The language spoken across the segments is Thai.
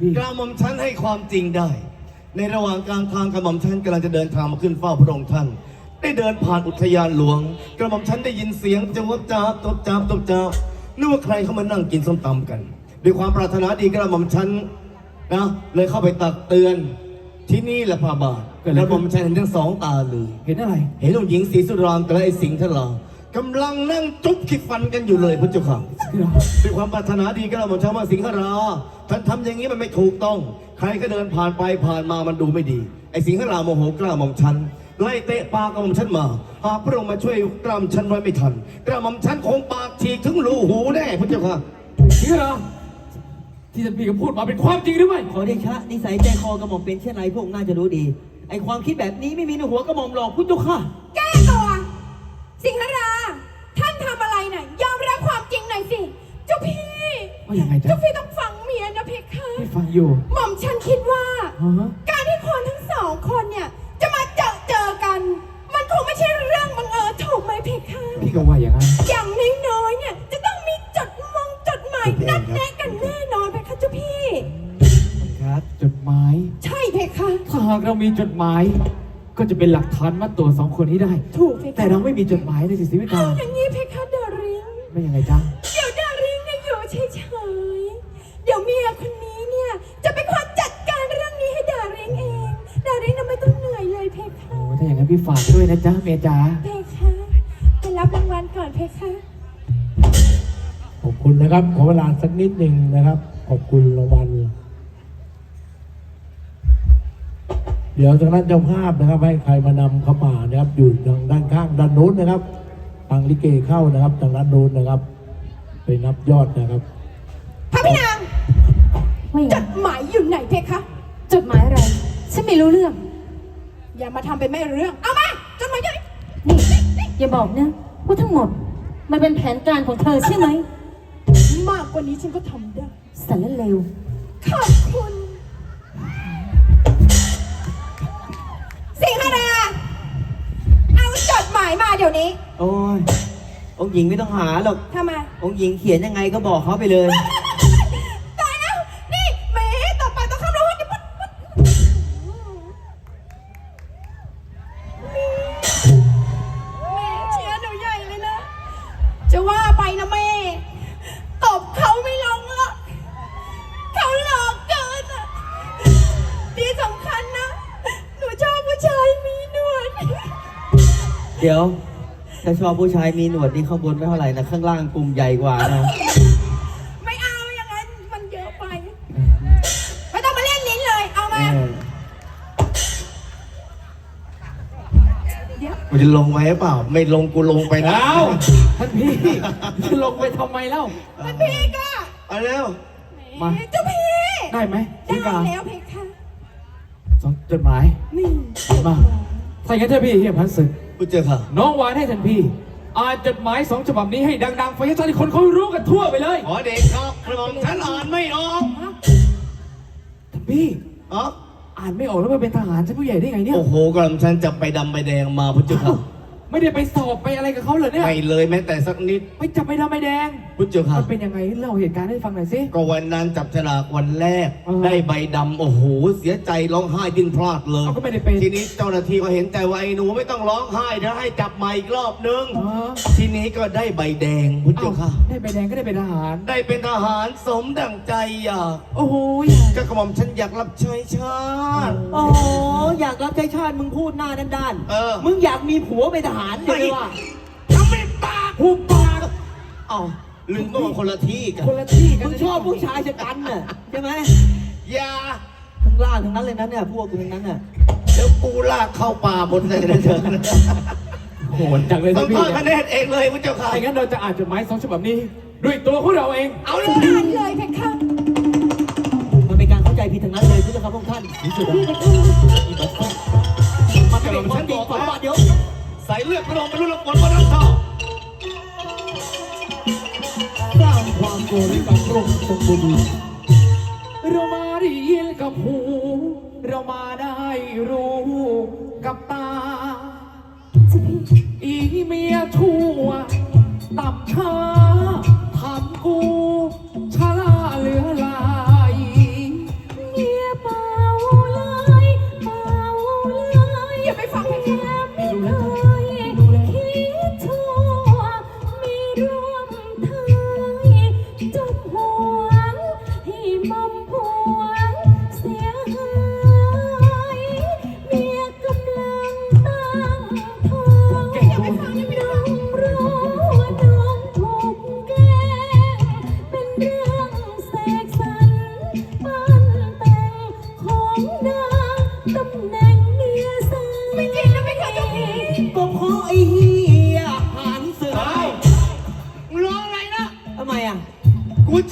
พี่กระหม่อมฉันให้ความจริงได้ ในระหว่างกลางทางกระหม่อมฉันกำลังจะเดินทางมาขึ้นเฝ้าพระองค์ท่าน ได้เดินผ่านอุทยานหลวง กระหม่อมฉันได้ยินเสียงจวบจ้าบจบจ้าบจบจ้าบนึกว่าใครเข้ามานั่งกินส้มตำกัน ด้วยความปรารถนาดีกระหม่อมฉันนะเลยเข้าไปตักเตือนที่นี่แหละพระบาทเกิดกอะไรระหขึ้ม่อนมฉันเห็นทั้งสองตาเลย เห็นอะไร เห็นองค์หญิงศรีสุรามกับไอ้สิงห์ทลา กำลังนั่งจุ๊บขีดฟันกันอยู่เลยพระเจ้าค่ะด้วยความปรารถนาดีก็เราบอกชาวว่าสิงหราท่านทำอย่างนี้มันไม่ถูกต้อง ใครก็เดินผ่านไปผ่านมามันดูไม่ดี ไอ้สิงหราโมโหกล้าหม่อมฉันไล่เตะปากกระหม่อมฉันมา หากพระองค์มาช่วยกล้ามฉันไว้ไม่ทัน กระหม่อมฉันคงปากฉีกถึงรูหูแน่พระเจ้าค่ะนี่เหรอที่ท่านพี่ก็พูดมาเป็นความจริงหรือไม่ขอเดชะนิสัยใจคอกระหม่อมเป็นเช่นไรพวกน่าจะรู้ดี ไอความคิดแบบนี้ไม่มีในหัวกระหม่อมหรอกพุทธเจ้าค่ะแก้ตัว สิงหรา ท่านทำอะไรน่ะ ยอมรับความจริงหน่อยสิ เจ้าพี่ ว่ายังไงจ๊ะเจ้าพี่ต้องฟังเมียนะเพคะพี่ฟังอยู่หม่อมฉันคิดว่า ฮะการที่คนทั้งสองคนเนี่ย จะมาเจอเจอกัน มันคงไม่ใช่เรื่องบังเอิญถูกไหมเพคะ พี่ก็ว่าอย่างนั้น อย่างน้อยๆเนี่ย จะต้องมีจดมงจดหมายนัดแนะกันแน่นอนเพคะเจ้าพี่ ครับจดหมาย ใช่เพคะ ถ้าหากเรามีจดหมาย ก็จะเป็นหลักฐานมัดตัวสองคนนี้ได้ ถูกเพคะแต่เราไม่มีจดหมายเลยสิสิวิเอากาอย่างนี้เพคะเดริงไม่ยังไงจ๊ะ มียคนนี้เนี่ย จะเป็นคนจัดการเรื่องนี้ให้ดาริงเอง ดาริงน่ะไม่ต้องเหนื่อยเลยเพคะ โอ้ถ้าอย่างนั้นพี่ฝากด้วยนะจ๊ะเมียจ๋าเพคะไปรับรางวัลก่อนเพคะขอบคุณนะครับ ขอเวลาสักนิดหนึ่งนะครับ ขอบคุณรางวัล เดี๋ยวทางด้านเจ้าภาพนะครับ ให้ใครมานำเข้ามานะครับ อยู่ทางด้านข้างด้านโน้นนะครับ ทางลิเกเข้านะครับ ทางด้านโน้นนะครับ ไปนับยอดนะครับ พระพี่นา งว่าอย่างจไรดหมายอยู่ไหนเพคะ จดหมายอะไร ฉันไม่รู้เรื่อง อย่ามาทำเป็นไม่รู้เรื่อง เอามาจดหมายอยู่ไหนนี่ อย่าบอกนะว่าทั้งหมด มันเป็นแผนการของเธอใช่ไหมมากกว่านี้ฉันก็ทำได้ สารเลว ขอบคุณ สิงหราเอาจดหมายมาเดี๋ยวนี้โอ้ย องค์หญิงไม่ต้องหาหรอก ทำไมองค์หญิงเขียนยังไงก็บอกเขาไปเลย เดี๋ยวถ้าชอบผู้ชายมีหนวดนี่ข้างบนไม่เท่าไหร่นะข้างล่างกลุ่มใหญ่กว่านะไม่เอาอย่างนั้นมันเยอะไป ไม่ต้องมาเล่นลิ้นเลย เอามาเดี๋ยวกูจะลงไว้หรือเปล่า ไม่ลงกูลงไปนะแล้วท่านพี่จะลงไปทำไมเล่า มันพี่ก็เอาแล้วมา เจ้าพี่ได้ไหมได้พี่กาแล้วเพคะสองจดหมายนี่ดีมากถ้าอย่างนั้นท่านพี่เฮียพันศึก พระเจ้าค่ะ น้องวานให้ท่านพี่ อ่านจดหมายสองฉบับนี้ให้ดังๆไปให้ชาวที่คนเขารู้กันทั่วไปเลยขอเด็กครับกระหม่อมฉันอ่านไม่ออกท่านพี่ อ๋ออ่านไม่ออกแล้วมาเป็นทหารชั้นผู้ใหญ่ได้ไงเนี่ย โอ้โหกระหม่อมฉันจะไปดำไปแดงมาพระเจ้าค่ะ ไม่ได้ไปสอบไปอะไรกับเขาเลยเนี่ย ไม่เลยแม้แต่สักนิดไม่จับไม่ดำไม่แดงพระเจ้าค่ะ มันเป็นยังไงเล่าเหตุการณ์ให้ฟังหน่อยสิ ก็วันนั้นจับฉลากวันแรก เออได้ใบดำโอ้โห เสียใจร้องไห้ดิ้นพลาดเลย เอาก็ไม่ได้เป็นทีนี้เจ้าหน้าที่ก็เห็นใจว่าไอ้หนูไม่ต้องร้องไห้เดี๋ยวให้จับใหม่อีกรอบนึงอ๋อทีนี้ก็ได้ใบแดงพุทธเจ้าค่ะ ได้ใบแดงก็ได้เป็นทหาร ได้เป็นทหารสมดังใจอยากโอ้โหก็กระหม่อมฉันอยากรับใช้ชาติ โอ้อยากรับใช้ชาติมึงพูดหน้าด้านเออมึงอยากมีผัวเป็นทหารเลยว่ะทำไม่ปากหุบปากเอ้าลืมก็มาคนละที่กันคนละที่กันมึงชอบผู้ชายชะกันน่ะใช่ไหมอย่าทั้งล่างทั้งนั้นเลยนะเนี่ยพวกกูทั้งนั้นน่ะเดี๋ยวกูลากเข้าป่าหมดเลยนะเธอโหดจังเลยต้อท่างนพี่ทอดคะแนนเองเลยพุทธเจ้าค่ะ ถ้าอย่างนั้นเราจะอ่านจดหมายสองฉบับนี้ ด้วยตัวของเราเอง เอาเลยอ่านเลยเพคะมันเป็นการเข้าใจผิดทั้งนั้นเลยพุทธครับพวกท่านที่สุดพี่อะเพคะมันเป็นความจริงของว่าเดี๋ยว ใส่เลือดพระองค์เป็นลูกหลงบนรับท่อสร้างความโกรธให้กับพระองค์ทรงบุญเรามาได้ยินกับหู เรามาได้รู้กับตา อีเมียชั่วต่ำช้าทำกู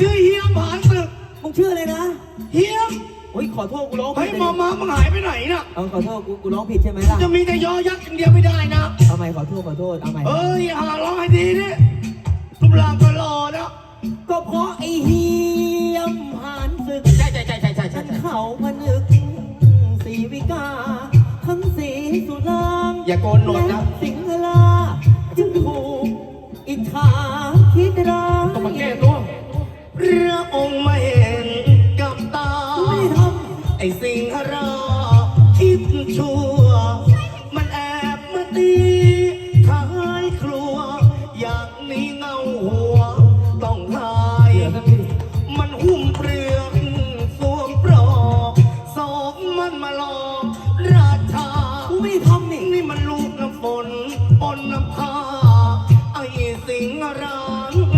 ชื่อเฮียมผานศึกมึงชื่ออะไรนะเฮียมโอ้ยขอโทษกูร้องเฮ้ผิยดหมอมามึงหายไปไหนน่ะ เอาขอโทษกูกูร้องผิดใช่ไหมล่ะจะมีแต่ยอยักษ์อย่างเดียวไม่ได้นะ เอาใหม่ขอโทษขอโทษเอาใหม่เอ้ยหาร้องให้ดีดิรูปร่างก็หล่อนะก็เพราะไอ้เฮียมผ่านศึก ใช่ใช่ใช่ใช่ใช่ฉัใช่นเขามานึกสีวิกา ทั้งสีสุรางอย่าโกนหนวดนะ และสิงหลาจึงถูกอิจฉา สิงหรางเอ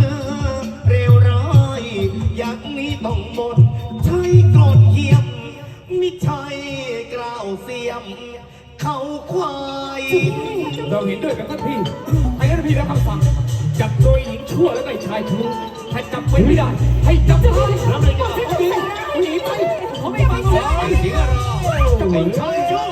อเร็วร้ายอยากนี้ต้องหมดใช้กรดเยี่ยมมิใช่กล่าวเสียม เขาควายเราเห็นด้วยกับท่านพี่ให้ท่านพี่รับคำสั่งจับตัวหญิงชั่วและก็ชายชู้ถ้าจับไว้ไม่ได้ ให้จับเลยรับเลยกันหนีหนีไปเขาไม่ฟังเลยไอ้สิงหราจะเป็นชายชั่ว